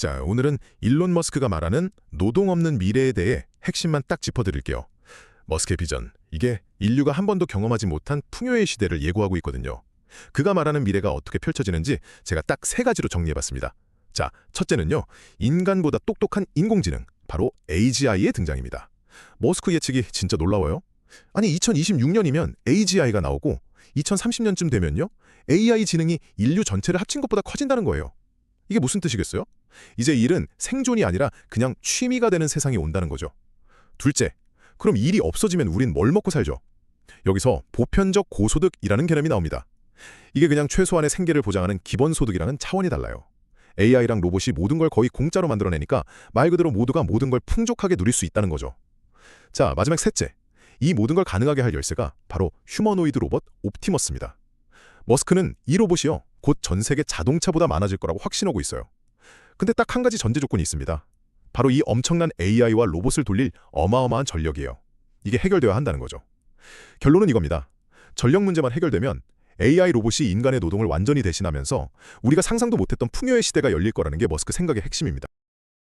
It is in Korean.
자, 오늘은 일론 머스크가 말하는 노동 없는 미래에 대해 핵심만 딱 짚어드릴게요. 머스크의 비전, 이게 인류가 한 번도 경험하지 못한 풍요의 시대를 예고하고 있거든요. 그가 말하는 미래가 어떻게 펼쳐지는지 제가 딱 세 가지로 정리해봤습니다. 자, 첫째는요. 인간보다 똑똑한 인공지능, 바로 AGI의 등장입니다. 머스크 예측이 진짜 놀라워요. 아니, 2026년이면 AGI가 나오고 2030년쯤 되면요. AI 지능이 인류 전체를 합친 것보다 커진다는 거예요. 이게 무슨 뜻이겠어요? 이제 일은 생존이 아니라 그냥 취미가 되는 세상이 온다는 거죠. 둘째, 그럼 일이 없어지면 우린 뭘 먹고 살죠? 여기서 보편적 고소득이라는 개념이 나옵니다. 이게 그냥 최소한의 생계를 보장하는 기본소득이랑은 차원이 달라요. AI랑 로봇이 모든 걸 거의 공짜로 만들어내니까 말 그대로 모두가 모든 걸 풍족하게 누릴 수 있다는 거죠. 자, 마지막 셋째. 이 모든 걸 가능하게 할 열쇠가 바로 휴머노이드 로봇 옵티머스입니다. 머스크는 이 로봇이요. 곧 전 세계 자동차보다 많아질 거라고 확신하고 있어요. 근데 딱 한 가지 전제 조건이 있습니다. 바로 이 엄청난 AI와 로봇을 돌릴 어마어마한 전력이에요. 이게 해결되어야 한다는 거죠. 결론은 이겁니다. 전력 문제만 해결되면 AI 로봇이 인간의 노동을 완전히 대신하면서 우리가 상상도 못했던 풍요의 시대가 열릴 거라는 게 머스크 생각의 핵심입니다.